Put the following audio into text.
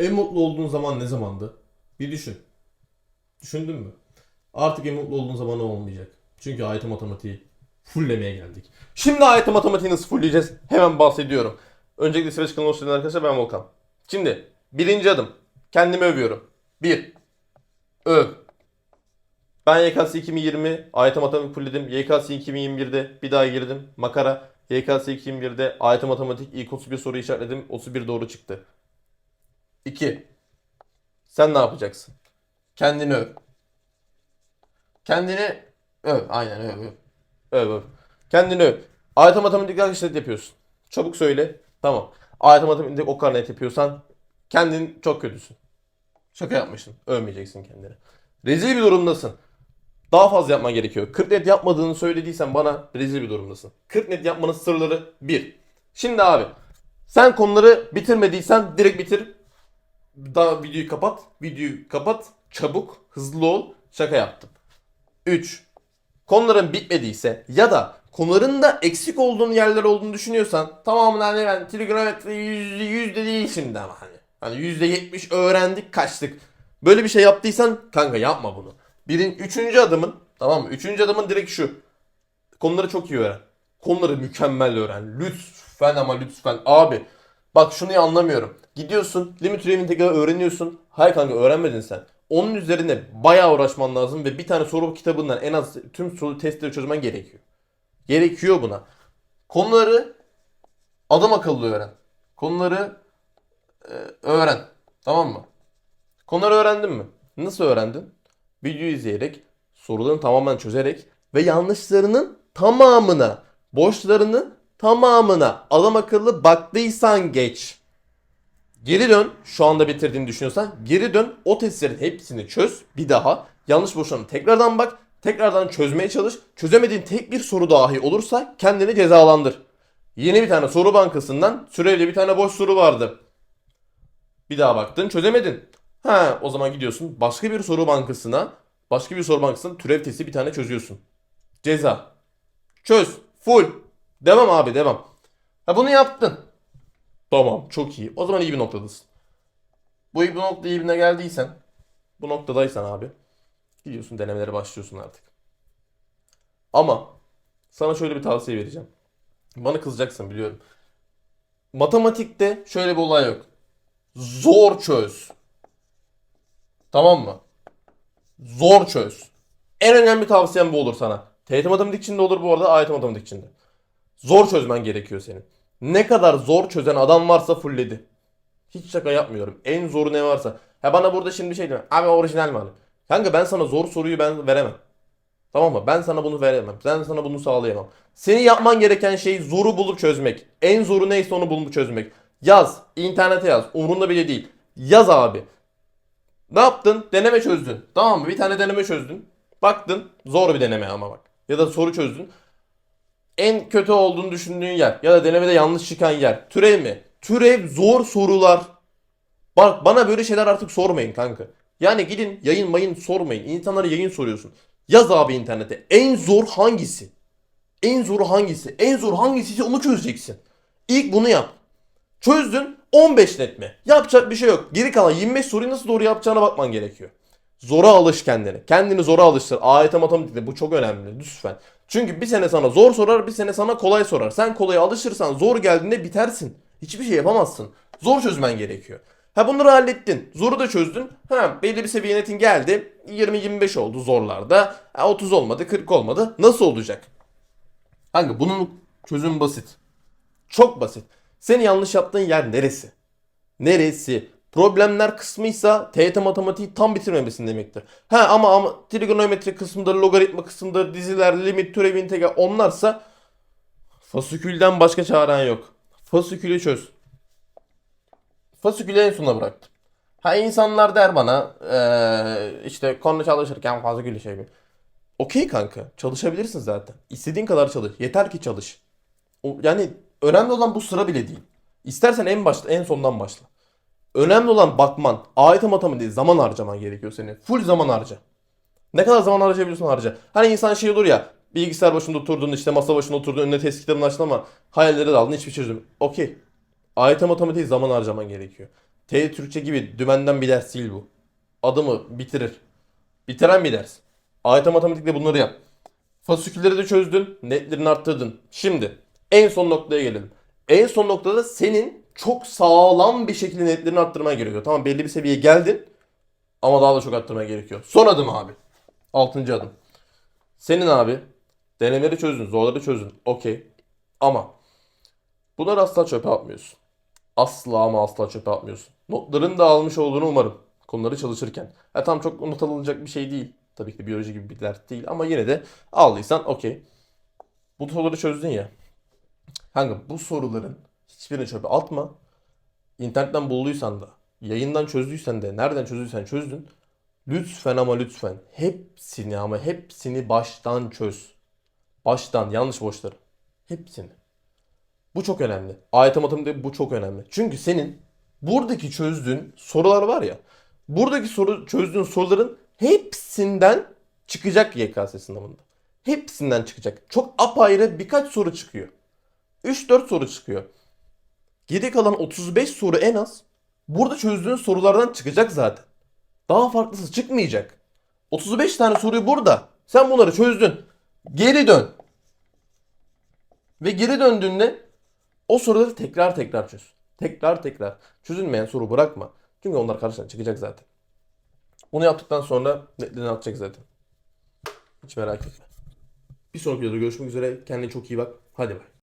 En mutlu olduğun zaman ne zamandı? Bir düşün. Düşündün mü? Artık en mutlu olduğun zaman olmayacak. Çünkü AYT matematiği fulllemeye geldik. Şimdi AYT matematiği nasıl fullleyeceğiz? Hemen bahsediyorum. Öncelikle kanalı hoş geldiniz arkadaşlar ben Volkan. Şimdi birinci adım. Kendimi övüyorum. Bir. Öv. Ben YKS 2020 AYT matematik fullledim. YKS 2021'de bir daha girdim. Makara. YKS 2021'de AYT matematik ilk 31 soru işaretledim. 31 doğru çıktı. 2. Sen ne yapacaksın? Kendini öv. Kendini öv. Aynen öv. Öv. Öv. öv. Kendini öv. AYT matematik arkadaşlar yapıyorsun. Çabuk söyle. Tamam. AYT matematik o kadar net yapıyorsan kendin çok kötüsün. Şaka yapmışsın. Övmeyeceksin kendini. Rezil bir durumdasın. Daha fazla yapman gerekiyor. 40 net yapmadığını söylediysen bana rezil bir durumdasın. 40 net yapmanın sırları 1. Şimdi abi sen konuları bitirmediysen direkt bitir. Daha videoyu kapat. Videoyu kapat. Çabuk, hızlı ol. Şaka yaptım. 3. Konuların bitmediyse ya da konuların da eksik olduğun yerler olduğunu düşünüyorsan tamamını hani ben trigonometri yüzde, yüzde değil şimdi ama hani. Hani yüzde yetmiş öğrendik kaçtık. Böyle bir şey yaptıysan kanka yapma bunu. Birin, üçüncü adımın tamam mı? Üçüncü adımın direkt şu. Konuları çok iyi öğren. Konuları mükemmel öğren. Lütfen ama lütfen. Abi bak şunu anlamıyorum. Gidiyorsun limit türev integrali öğreniyorsun. Hayır kanka öğrenmedin sen. Onun üzerine bayağı uğraşman lazım ve bir tane soru kitabından en az tüm soru testleri çözmen gerekiyor. Gerekiyor buna. Konuları adam akıllı öğren. Konuları e, öğren. Tamam mı? Konuları öğrendin mi? Nasıl öğrendin? Video izleyerek, sorularını tamamen çözerek ve yanlışlarının tamamına, boşlarının tamamına adam akıllı baktıysan geç. Geri dön. Şu anda bitirdiğini düşünüyorsan geri dön. O testlerin hepsini çöz. Bir daha. Yanlış boşlarını tekrardan bak. Tekrardan çözmeye çalış. Çözemediğin tek bir soru dahi olursa kendini cezalandır. Yeni bir tane soru bankasından süreli bir tane boş soru vardı. Bir daha baktın çözemedin. Ha o zaman gidiyorsun başka bir soru bankasına başka bir soru bankasının türev testi bir tane çözüyorsun. Ceza. Çöz. Full. Devam abi devam. Ha bunu yaptın. Tamam çok iyi. O zaman iyi bir noktadasın. Bu bu nokta iyi birine geldiysen bu noktadaysan abi gidiyorsun denemelere başlıyorsun artık. Ama sana şöyle bir tavsiye vereceğim. Bana kızacaksın biliyorum. Matematikte şöyle bir olay yok. Zor çöz. Tamam mı? Zor çöz. En önemli tavsiyem bu olur sana. TYT matematik içinde olur bu arada, AYT matematik içinde. Zor çözmen gerekiyor senin. Ne kadar zor çözen adam varsa fullledi. Hiç şaka yapmıyorum. En zoru ne varsa. Ha bana burada şimdi şey deme. Abi orijinal mi alayım? Kanka ben sana zor soruyu ben veremem. Tamam mı? Ben sana bunu veremem. Ben sana bunu sağlayamam. Senin yapman gereken şey zoru bulup çözmek. En zoru neyse onu bulup çözmek. Yaz. internete yaz. Umurunda bile değil. Yaz abi. Ne yaptın? Deneme çözdün. Tamam mı? Bir tane deneme çözdün. Baktın. Zor bir deneme ama bak. Ya da soru çözdün. En kötü olduğunu düşündüğün yer. Ya da denemede yanlış çıkan yer. Türev mi? Türev zor sorular. Bak bana böyle şeyler artık sormayın kanka. Yani gidin yayın mayın sormayın. İnsanlara yayın soruyorsun. Yaz abi internete. En zor hangisi? En zoru hangisi? En zor hangisi onu çözeceksin. İlk bunu yap. Çözdün 15 net mi? Yapacak bir şey yok. Geri kalan 25 soruyu nasıl doğru yapacağına bakman gerekiyor. Zora alış kendini. Kendini zora alıştır. AYT matematikte bu çok önemli lütfen. Çünkü bir sene sana zor sorar, bir sene sana kolay sorar. Sen kolaya alışırsan zor geldiğinde bitersin. Hiçbir şey yapamazsın. Zor çözmen gerekiyor. Ha bunları hallettin. Zoru da çözdün. Ha belli bir seviye netin geldi. 20-25 oldu zorlarda. Ha, 30 olmadı, 40 olmadı. Nasıl olacak? Hangi bunun çözüm basit. Çok basit. Senin yanlış yaptığın yer neresi? Neresi? Problemler kısmıysa TYT matematiği tam bitirmemesin demektir. Ha ama ama trigonometri kısmıdır, logaritma kısmıdır, diziler, limit, türev, integral onlarsa fasikülden başka çaren yok. Fasikülü çöz. Fasikülü en sona bıraktım. Ha insanlar der bana eee, işte konu çalışırken fasikülü şey yapayım. Okey kanka çalışabilirsin zaten. İstediğin kadar çalış. Yeter ki çalış. O, yani önemli olan bu sıra bile değil. İstersen en başta en sondan başla. Önemli olan bakman. AYT matematiği zaman harcaman gerekiyor senin. Full zaman harca. Ne kadar zaman harcayabiliyorsun harca. Hani insan şey olur ya bilgisayar başında oturdun işte masa başında oturdun önüne test kitabını açtın ama hayallere daldın hiçbir çözüm. Okey. AYT matematiği zaman harcaman gerekiyor. T Türkçe gibi dümenden bir ders değil bu. Adımı bitirir. Bitiren bir ders. AYT matematikte bunları yap. Fasikülleri de çözdün, netlerini arttırdın. Şimdi en son noktaya gelelim. En son noktada senin çok sağlam bir şekilde netlerini arttırman gerekiyor. Tamam belli bir seviyeye geldin ama daha da çok arttırman gerekiyor. Son adım abi. Altıncı adım. Senin abi denemeleri çözdün, zorları çözdün. Okey. Ama bunları asla çöpe atmıyorsun. Asla ama asla çöpe atmıyorsun. Notların da almış olduğunu umarım. Konuları çalışırken. Ha, tam çok not alınacak bir şey değil. Tabii ki biyoloji gibi bir dert değil ama yine de aldıysan okey. Bu soruları çözdün ya. Kanka bu soruların hiçbirini çöpe atma. İnternetten bulduysan da, yayından çözdüysen de, nereden çözdüysen çözdün. Lütfen ama lütfen hepsini ama hepsini baştan çöz. Baştan yanlış boşları. Hepsini. Bu çok önemli. AYT matematikte bu çok önemli. Çünkü senin buradaki çözdüğün sorular var ya. Buradaki soru çözdüğün soruların hepsinden çıkacak YKS sınavında. Hepsinden çıkacak. Çok apayrı birkaç soru çıkıyor. 3-4 soru çıkıyor. Geri kalan 35 soru en az burada çözdüğün sorulardan çıkacak zaten. Daha farklısı çıkmayacak. 35 tane soruyu burada. Sen bunları çözdün. Geri dön. Ve geri döndüğünde o soruları tekrar tekrar çöz. Tekrar tekrar. Çözülmeyen soru bırakma. Çünkü onlar karşına çıkacak zaten. Bunu yaptıktan sonra netlerini atacak zaten. Hiç merak etme. Bir sonraki videoda görüşmek üzere. Kendine çok iyi bak. Hadi bay.